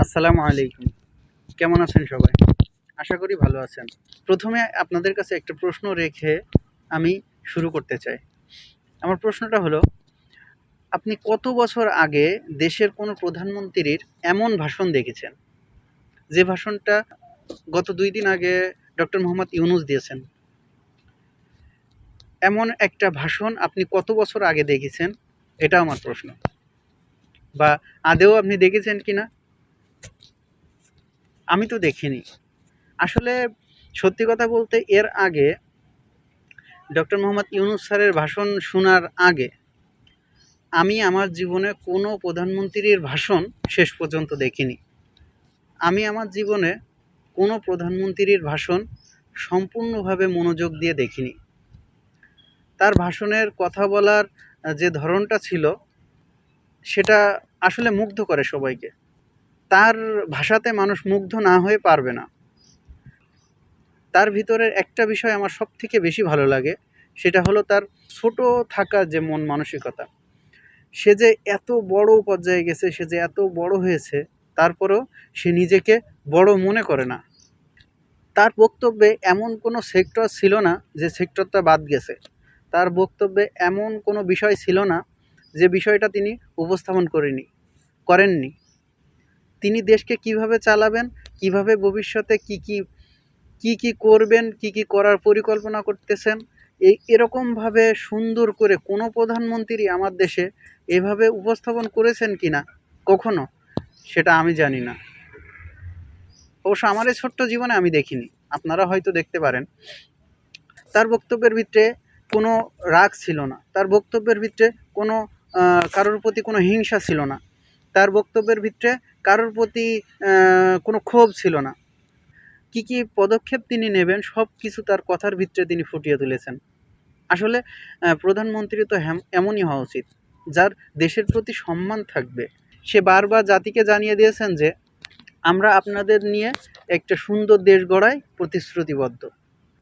আসসালামু আলাইকুম। কেমন আছেন সবাই? আশা করি ভালো আছেন। প্রথমে আপনাদের কাছে একটা প্রশ্ন রেখে আমি শুরু করতে চাই। আমার প্রশ্নটা হলো, আপনি কত বছর আগে দেশের কোনো প্রধানমন্ত্রীর এমন ভাষণ দেখেছেন? যে ভাষণটা গত দুই দিন আগে ডক্টর মোহাম্মদ ইউনুস দিয়েছেন। এমন একটা ভাষণ আপনি কত বছর আগে দেখেছেন? এটা আমার প্রশ্ন। বা আদেও আপনি দেখেছেন কিনা? আমি তো দেখিনি। আসলে সত্যি কথা বলতে এর আগে ডক্টর মোহাম্মদ ইউনুস স্যারের ভাষণ শোনার আগে আমি আমার জীবনে কোনো প্রধানমন্ত্রীর ভাষণ শেষ পর্যন্ত দেখিনি। আমি আমার জীবনে কোনো প্রধানমন্ত্রীর ভাষণ সম্পূর্ণভাবে মনোযোগ দিয়ে দেখিনি। তার ভাষণের কথা বলার যে ধরনটা ছিল, সেটা আসলে মুগ্ধ করে সবাইকে। তার ভাষাতে মানুষ মুগ্ধ না হয়ে পারবে না। তার ভিতরের একটা বিষয় আমার সব থেকে বেশি ভালো লাগে, সেটা হলো তার ছোট থাকা যে মন মানসিকতা। সে যে এত বড় পর্যায়ে গেছে, সে যে এত বড় হয়েছে, তারপরেও সে নিজেকে বড় মনে করে না। তার বক্তব্যে এমন কোনো সেক্টর ছিল না যে সেক্টরটা বাদ গেছে। তার বক্তব্যে এমন কোনো বিষয় ছিল না যে বিষয়টা তিনি উপস্থাপন করেনি, করেননি। তিনি দেশকে কীভাবে চালাবেন, কীভাবে ভবিষ্যতে কি কি কি কি করবেন, কি কি করার পরিকল্পনা করতেছেন এই এরকমভাবে সুন্দর করে কোনো প্রধানমন্ত্রী আমার দেশে এভাবে উপস্থাপন করেছেন কিনা, কখনো, সেটা আমি জানি না। অবশ্য আমার এই ছোট্ট জীবনে আমি দেখিনি, আপনারা হয়তো দেখতে পারেন। তার বক্তব্যের ভিতরে কোনো রাগ ছিল না, তার বক্তব্যের ভিতরে কোনো কারোর প্রতি কোনো হিংসা ছিল না। তার বক্তব্যের ভিতরে কারোর প্রতি কোনো ক্ষোভ ছিল না। কি কি পদক্ষেপ তিনি নেবেন, সব কিছু তার কথার ভিতরে তিনি ফুটিয়ে তুলেছেন। আসলে প্রধানমন্ত্রী তো এমনই হওয়া উচিত, যার দেশের প্রতি সম্মান থাকবে। সে বারবার জাতিকে জানিয়ে দিয়েছেন যে, আমরা আপনাদের নিয়ে একটা সুন্দর দেশ গড়ায় প্রতিশ্রুতিবদ্ধ।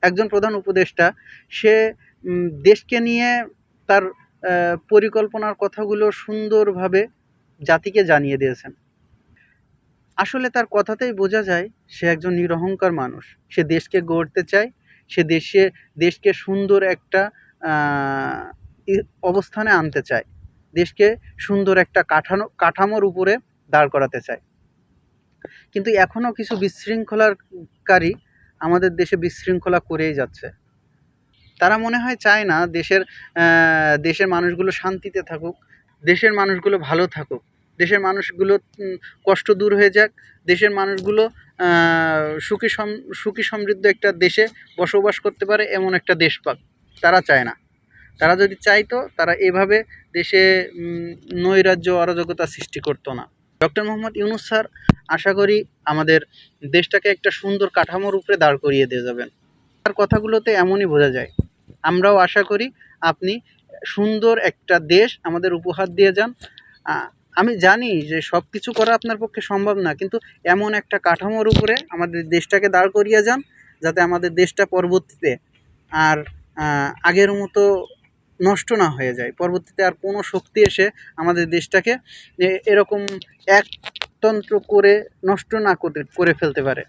একজন প্রধান উপদেষ্টা, সে দেশকে নিয়ে তার পরিকল্পনার কথাগুলো সুন্দরভাবে জাতিকে জানিয়ে দিয়েছেন। আসলে তার কথাতেই বোঝা যায়, সে একজন নিরহংকার মানুষ। সে দেশকে গড়তে চায়, সে দেশে, দেশকে সুন্দর একটা অবস্থানে আনতে চায়। দেশকে সুন্দর একটা কাঠানো, কাঠামোর উপরে দাঁড় করাতে চায়। কিন্তু এখনও কিছু বিশৃঙ্খলাকারী আমাদের দেশে বিশৃঙ্খলা করেই যাচ্ছে। তারা মনে হয় চায় না দেশের দেশের মানুষগুলো শান্তিতে থাকুক দেশের মানুষগুলো ভালো থাকুক। দেশের মানুষগুলো কষ্ট দূর হয়ে যাক। দেশের মানুষগুলো সুখী সম, সুখী সমৃদ্ধ একটা দেশে বসবাস করতে পারে এমন একটা দেশ পাক। তারা চায় না। তারা যদি চাইতো, তারা এভাবে দেশে নৈরাজ্য, অরাজকতা সৃষ্টি করতো না। ডক্টর মোহাম্মদ ইউনুস স্যার, আশা করি আমাদের দেশটাকে একটা সুন্দর কাঠামোর উপরে দাঁড় করিয়ে দিয়ে যাবেন। তার কথাগুলোতে এমনই বোঝা যায়। আমরাও আশা করি আপনি সুন্দর একটা দেশ আমাদের উপহার দিয়ে যান। আমি জানি যে সব কিছু করা আপনার পক্ষে সম্ভব না, কিন্তু এমন একটা কাঠামোর উপরে আমাদের দেশটাকে দাঁড় করিয়ে যান, যাতে আমাদের দেশটা পরবর্তীতে আর আগের মতো নষ্ট না হয়ে যায়। পরবর্তীতে আর কোনো শক্তি এসে আমাদের দেশটাকে এরকম একতন্ত্র করে নষ্ট না করে করে ফেলতে পারে।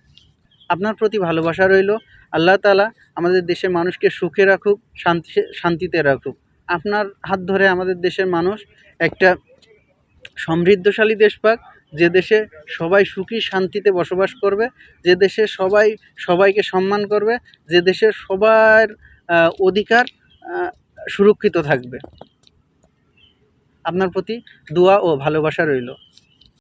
আপনার প্রতি ভালোবাসা রইল। আল্লাহ তাআলা আমাদের দেশের মানুষকে সুখে রাখুক, শান্তি, শান্তিতে রাখুক। আপনার হাত ধরে আমাদের দেশের মানুষ একটা সমৃদ্ধশালী দেশ পাক, যে দেশে সবাই সুখী, শান্তিতে বসবাস করবে, যে দেশে সবাই, সবাইকে সম্মান করবে, যে দেশে সবার অধিকার সুরক্ষিত থাকবে। আপনার প্রতি দোয়া ও ভালোবাসা রইল।